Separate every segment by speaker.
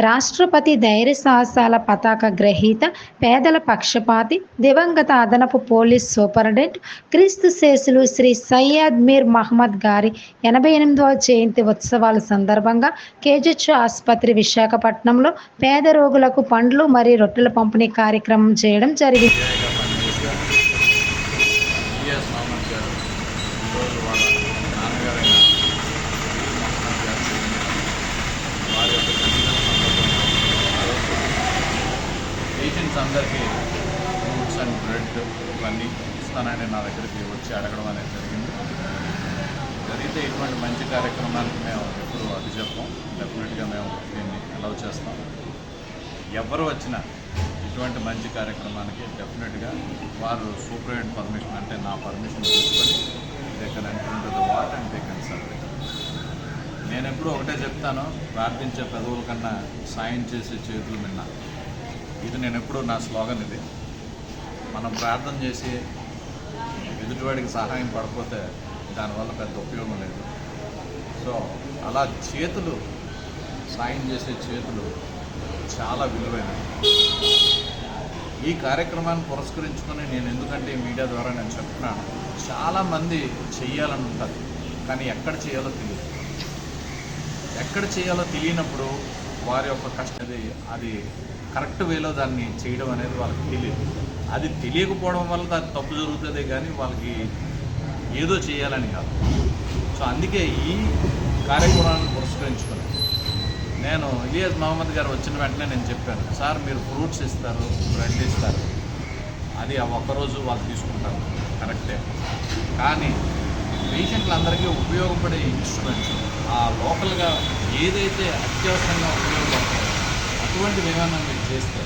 Speaker 1: రాష్ట్రపతి ధైర్య సాహసాల పతాక గ్రహీత పేదల పక్షపాతి దివంగత అదనపు పోలీస్ సూపరింటెండెంట్ క్రీస్తు శేషులు శ్రీ సయ్యద్ మీర్ మహమ్మద్ గారి ఎనభై ఎనిమిదవ జయంతి ఉత్సవాల సందర్భంగా కేజెచ్ ఆసుపత్రి విశాఖపట్నంలో పేద రోగులకు పండ్లు మరియు రొట్టెల పంపిణీ కార్యక్రమం చేయడం జరిగింది
Speaker 2: విజయగా పనిచేసిన విఎస్ మహమ్మద్ గారు ఈరోజు వాళ్ళ నాన్నగారైన మహమ్మద్ గారు వారి యొక్క జన్మదిన సందర్భంగా ఆ రోజు పేషెంట్స్ అందరికీ ఫ్రూట్స్ అండ్ బ్రెడ్ ఇవన్నీ ఇస్తానని నా దగ్గరికి వచ్చి అడగడం అనేది జరిగింది. జరిగితే ఇటువంటి మంచి కార్యక్రమానికి మేము ఎప్పుడు అది చెప్పాం. డెఫినెట్గా మేము దీన్ని అలౌ చేస్తాం. ఎవరు వచ్చినా ఇటువంటి మంచి కార్యక్రమానికి డెఫినెట్గా వారు సూపరింటెండెంట్ పర్మిషన్ అంటే నా పర్మిషన్ తీసుకొని they can enter the what and they can serve నేను ఎప్పుడూ ఒకటే చెప్తాను ప్రార్థించే పెదవుల కన్నా సాయం చేసే చేతులు మిన్న. ఇది నేను ఎప్పుడూ నా స్లోగన్ ఇది. మనం ప్రార్థన చేసి ఎదుటివాడికి సహాయం పడకపోతే దానివల్ల పెద్ద ఉపయోగం లేదు. సో అలా చేతులు సాయం చేసే చేతులు చాలా విలువైనవి. ఈ కార్యక్రమాన్ని పురస్కరించుకొని నేను ఎందుకంటే మీడియా ద్వారా నేను చెప్తున్నాను. చాలామంది చెయ్యాలని ఉంటుంది కానీ ఎక్కడ చేయాలో తెలియదు. ఎక్కడ చేయాలో తెలియనప్పుడు వారి యొక్క కష్టం అది అది కరెక్ట్ వేలో దాన్ని చేయడం అనేది వాళ్ళకి తెలియదు అది తెలియకపోవడం వల్ల దాని తప్పు జరుగుతుంది కానీ వాళ్ళకి ఏదో చేయాలని కాదు. సో అందుకే ఈ కార్యక్రమాన్ని పురస్కరించుకొని నేను ఇలియాజ్ మహమ్మద్ గారు వచ్చిన వెంటనే నేను చెప్పాను సార్ మీరు ఫ్రూట్స్ ఇస్తారు బ్రెడ్ ఇస్తారు. అది ఆ ఒక్కరోజు వాళ్ళు తీసుకుంటారు కరెక్టే. కానీ పేషెంట్లందరికీ ఉపయోగపడే ఇన్స్ట్రుమెంట్స్ ఆ లోకల్గా ఏదైతే అత్యవసరంగా ఉపయోగపడతాయో అటువంటివి ఏమైనా మీరు చేస్తే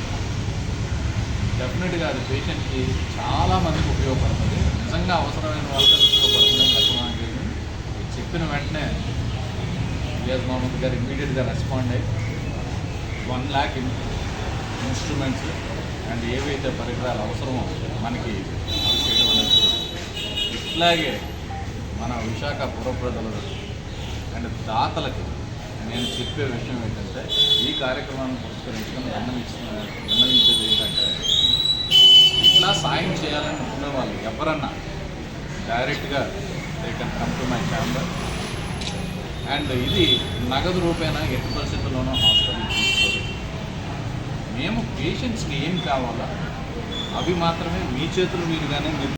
Speaker 2: డెఫినెట్గా అది పేషెంట్కి చాలా మందికి ఉపయోగపడుతుంది. నిజంగా అవసరమైన వాళ్ళకి అది ఉపయోగపడుతుందని చెప్పడం చెప్పిన వెంటనే ఇలియాస్ మహమ్మద్ గారు ఇమీడియట్గా రెస్పాండ్ అయ్యి వన్ ల్యాక్ ఇన్స్ట్రుమెంట్స్ అండ్ ఏవైతే పరికరాలు అవసరమో మనకి అవి చేయడం అనేది ఇట్లాగే మన విశాఖ పుర ప్రజలు దాతలకు నేను చెప్పే విషయం ఏంటంటే ఈ కార్యక్రమాన్ని పురస్కరించుకొని విన్నవించిన విన్నవించేది ఏంటంటే ఇట్లా సాయం చేయాలని అనుకునే వాళ్ళు ఎవరన్నా డైరెక్ట్గా they can come to my chamber and ఇది నగదు రూపేణా ఎట్టి పరిస్థితుల్లోనూ హాస్పిటల్ తీసుకోదు మేము పేషెంట్స్కి ఏం కావాలా? అవి మాత్రమే మీ చేతులు మీరుగానే మీరు